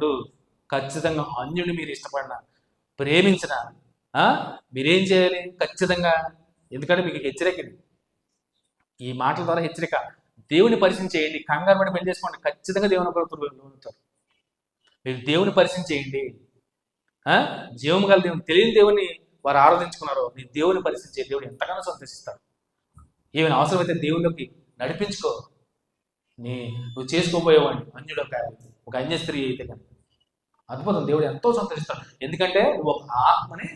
వచ్చినప్పుడు ఖచ్చితంగా అన్యుని మీరు ఇష్టపడిన ప్రేమించిన ఆ, మీరేం చేయాలి? ఖచ్చితంగా. ఎందుకంటే మీకు హెచ్చరికది ఈ మాటల ద్వారా హెచ్చరిక. దేవుని పరిచయం చేయండి. కంగారు పడి పెళ్ళి చేసుకోండి. ఖచ్చితంగా దేవుని కొరకు లోనుతారు మీరు దేవుని పరిచయం చేయండి. జీవం గల దేవుని తెలియని దేవుని వారు ఆరాధించుకున్నారో నీ దేవుని పరిచయం చేయండి. దేవుడు ఎంతగానో సంతోషిస్తాడు. ఏమైనా అవసరమైతే దేవుళ్ళకి నడిపించుకో. నీ నువ్వు చేసుకోబోయేవాడిని అన్యుడు ఒక ఒక అన్య స్త్రీ అయితే కానీ అద్భుతం. దేవుడు ఎంతో సంతోషిస్తాడు. ఎందుకంటే నువ్వు ఒక ఆత్మని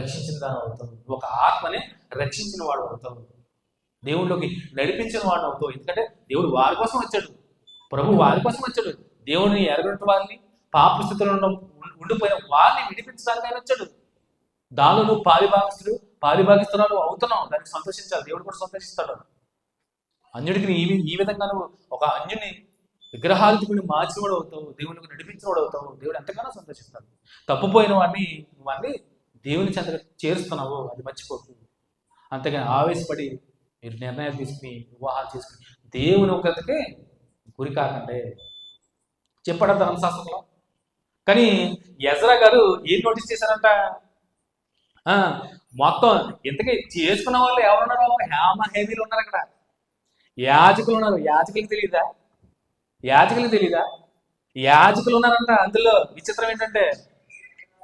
రక్షించిన దాని అవుతావు. నువ్వు ఒక ఆత్మని రక్షించిన వాడు అవుతావు. దేవుళ్ళకి నడిపించిన వాడు అవుతావు. ఎందుకంటే దేవుడు వారి కోసం వచ్చాడు. ప్రభు వారి కోసం వచ్చాడు. దేవుడిని ఎరగొట్టు వారిని పాప స్థితిలో ఉన్న ఉండిపోయిన వారిని విడిపించడానికి ఆయన వచ్చాడు. దానిలో నువ్వు పాలిభాగస్తుడు పాలిభాగిస్తున్నావు అవుతున్నావు. దానికి సంతోషించాలి. దేవుడు కూడా సంతోషిస్తాడు. అన్యుడికి ఈ ఈ విధంగా నువ్వు ఒక అన్యుని విగ్రహాధికుని మార్చినవాడు అవుతావు దేవునికి నడిపించేవాడు అవుతావు దేవుడు ఎంతగానో సంతోషిస్తాడు. తప్పుపోయిన వాడిని వాడిని దేవుని చెంత చేరుస్తున్నావు అది మర్చిపోకు. అంతేగాని ఆవేశపడి మీరు నిర్ణయాలు తీసుకుని వివాహాలు చేసుకుని దేవుని ఒకరికి గురి కాకండి. చెప్పాడు ధర్మశాస్త్రంలో? కానీ యజ్రా గారు ఏం నోటీస్ చేశారంట? ఆ, మొత్తం ఇంతకీ చేసుకున్న వాళ్ళు ఎవరున్నారు హేమ హేమీలు ఉన్నారు అక్కడ. యాజకులు ఉన్నారు. యాజకులకు తెలియదా? యాజకులు తెలియదా యాజకులు ఉన్నారంట. అందులో విచిత్రం ఏంటంటే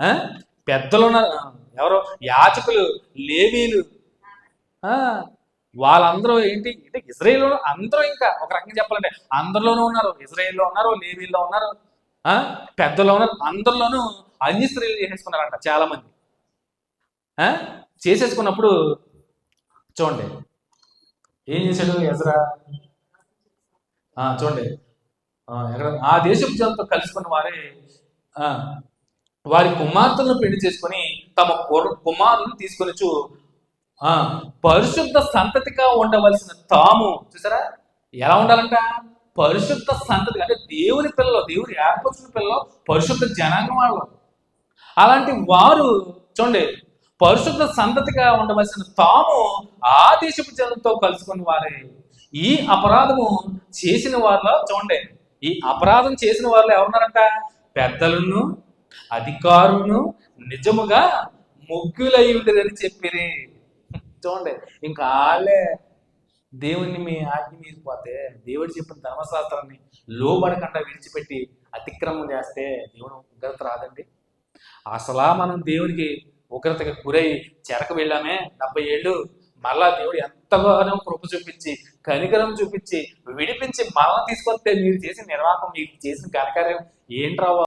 ఆ, పెద్దలు ఉన్నారు. ఎవరో? యాచకులు లేవీలు. ఆ, వాళ్ళందరూ ఏంటి? అంటే ఇజ్రాయేల్ అందరూ ఇంకా ఒక రకంగా చెప్పాలంటే అందరిలోనూ ఉన్నారు. ఇజ్రాయేల్లో ఉన్నారు లేవీల్లో ఉన్నారు. ఆ, పెద్దలో ఉన్నారు. అందరిలోనూ అన్ని స్త్రీలు చేసేసుకున్నారంట చాలా మంది ఆ, చేసేసుకున్నప్పుడు చూడండి. ఏం చేశాడు ఎజరా? చూడండి. ఆ, దేశపు జనంతో కలుసుకున్న వారే ఆ, వారి కుమార్తెలను పెళ్ళి చేసుకొని తమ కుమారులను తీసుకొనిచు ఆ పరిశుద్ధ సంతతిగా ఉండవలసిన తాము చూసారా? ఎలా ఉండాలంట? పరిశుద్ధ సంతతి అంటే దేవుని పిల్లలు దేవుని ఏర్పరిచిన పిల్లలు పరిశుద్ధ జనాంగం వాళ్ళు. అలాంటి వారు చూడండి పరిశుద్ధ సంతతిగా ఉండవలసిన తాము ఆ దేశపు జనంతో కలుసుకుని వారే. ఈ అపరాధము చేసిన వారిలో చూడండి ఈ అపరాధం చేసిన వాళ్ళు ఎవరున్నారంట? పెద్దలను అధికారులను నిజముగా ముగ్గులై ఉండేదని చెప్పిరి. చూడండి ఇంకా వాళ్ళే దేవుణ్ణి మీ ఆజ్ఞ మీరిపోతే దేవుడు చెప్పిన ధర్మశాస్త్రాన్ని లోబడకుండా విడిచిపెట్టి అతిక్రమం చేస్తే దేవుడు ఉగ్రత రాదండి. అసలా మనం దేవునికి ఉగ్రతగా గురై చెరకు వెళ్ళామే. డెబ్బై ఏళ్ళు మళ్ళా దేవుడు ఎంతగానో కృప చూపించి కనికరం చూపించి విడిపించి మళ్ళా తీసుకొస్తే మీరు చేసిన నిర్వాహకం మీకు చేసిన ఘనకార్యం ఏంట్రా